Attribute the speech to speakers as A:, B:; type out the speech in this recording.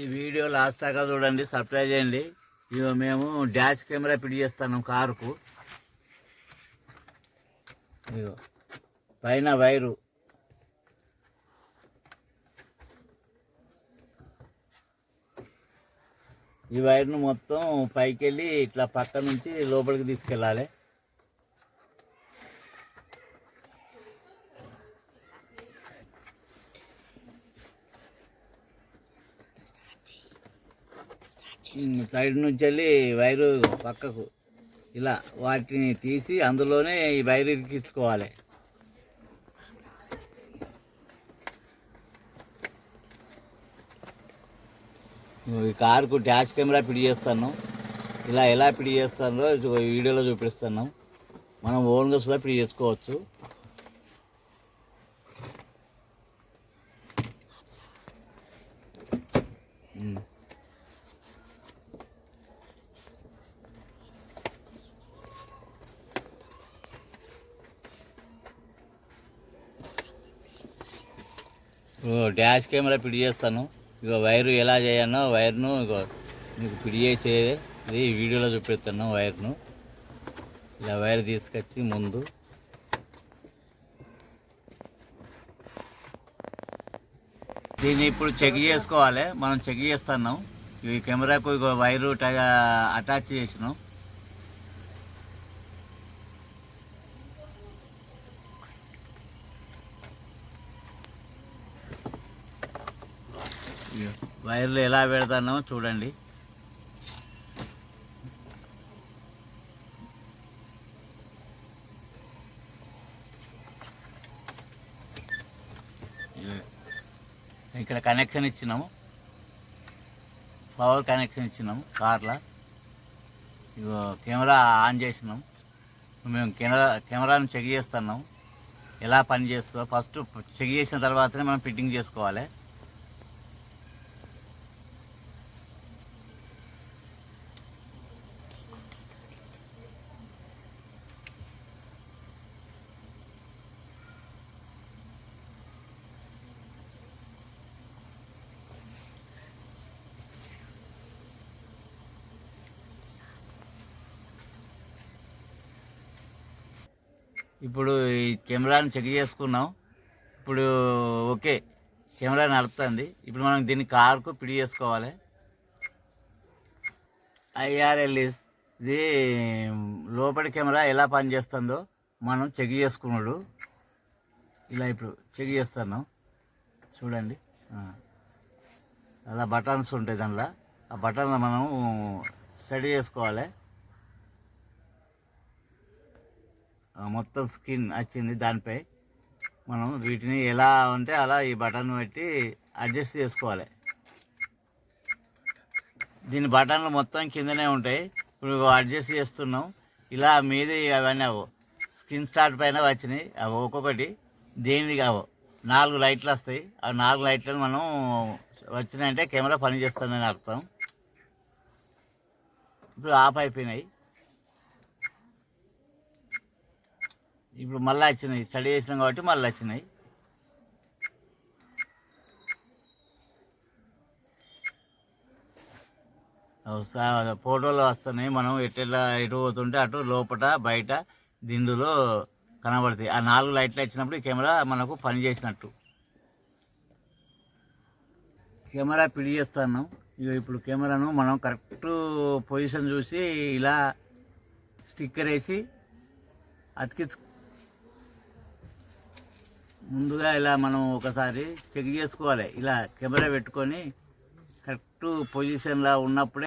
A: ఈ video last దాకా చూడండి సర్ప్రైజ్ చేయండి. ఇగో మేము డాష్ కెమెరా పిడి చేస్తాను కారుకు. ఇగో పైన వైరు. ఈ వైర్ను మొత్తం పైకి వెళ్ళి ఇట్లా పక్క నుంచి లోపలికి తీసుకెళ్ళాలి. సైడ్ నుంచి వెళ్ళి వైరు పక్కకు ఇలా వాటిని తీసి అందులోనే ఈ వైరు ఇరికించుకోవాలి. ఈ కారుకు డాష్ కెమెరా పిడి చేస్తాను ఇలా ఎలా పిడి చేస్తానో వీడియోలో చూపిస్తాను మనం ఓన్గా సుధా పిడి చేసుకోవచ్చు. ఉమ్. డ్యాష్ కెమెరా పిడి చేస్తాను. ఇక వైరు ఎలా చేయాలో వైర్ను ఇగో మీకు పిడి చేసేది. వీడియోలో చూపిస్తాను వైర్ను. ఇలా వైర్ తీసుకొచ్చి ముందు. దీన్ని ఇప్పుడు చెక్ చేసుకోవాలి. మనం చెక్ చేస్తున్నాం. ఈ కెమెరాకు ఇగో వైరు అటాచ్ చేసినాం. వైర్లు ఎలా పెడతానో చూడండి. ఇక్కడ కనెక్షన్ ఇచ్చినాము. పవర్ కనెక్షన్ ఇచ్చినాము కార్లో. ఇగో కెమెరా ఆన్ చేసినాం మేము కెమెరా కెమెరాను చెక్ చేస్తున్నాం ఎలా పని చేస్తుందో ఫస్ట్ చెక్ చేసిన తర్వాతనే మనం ఫిట్టింగ్ చేసుకోవాలి. ఇప్పుడు ఈ కెమెరాని చెక్ చేసుకున్నాం. ఇప్పుడు ఓకే కెమెరా నడుపుతుంది. ఇప్పుడు మనం దీన్ని కార్కు పిడి చేసుకోవాలి. ఐఆర్ఎల్ఈస్ ఇది లోపలి కెమెరా ఎలా పనిచేస్తుందో మనం చెక్ చేసుకున్నాడు. ఇలా ఇప్పుడు చెక్ చేస్తున్నాం. చూడండి. అలా బటన్స్ ఉంటాయి దానిలో. ఆ బటన్లో మనం సెట్ చేసుకోవాలి ఆ మొత్తం స్కిన్ వచ్చింది దానిపై. మనం వీటిని ఎలా ఉంటే అలా ఈ బటన్ పెట్టి అడ్జస్ట్ చేసుకోవాలి. దీని బటన్లు మొత్తం కిందనే ఉంటాయి. ఇప్పుడు అడ్జస్ట్ చేస్తున్నాం. ఇలా మీది అవన్నీ అవు స్కిన్ స్టార్ట్ పైన వచ్చినాయి. అవి ఒక్కొక్కటి. దేనిది కావు. నాలుగు లైట్లు వస్తాయి. ఆ నాలుగు లైట్లను మనం వచ్చినాయంటే కెమెరా పనిచేస్తుందని అర్థం. ఇప్పుడు ఆఫ్ అయిపోయినాయి. ఇప్పుడు మళ్ళీ వచ్చినాయి. స్టడీ చేసినాం కాబట్టి మళ్ళీ వచ్చినాయి. ఫోటోలు వస్తున్నాయి. మనం ఎట్లా ఎటు పోతుంటే అటు లోపల బయట దిండులో కనబడతాయి. ఆ నాలుగు లైట్లు వచ్చినప్పుడు కెమెరా మనకు పని చేసినట్టు. కెమెరా పిడి చేస్తాను ఇప్పుడు కెమెరాను మనం కరెక్ట్ పొజిషన్ చూసి ఇలా స్టిక్కర్ వేసి అతికించు ముందుగా ఇలా మనం ఒకసారి చెక్ చేసుకోవాలి. ఇలా కెమెరా పెట్టుకొని కరెక్ట్ పొజిషన్లో ఉన్నప్పుడే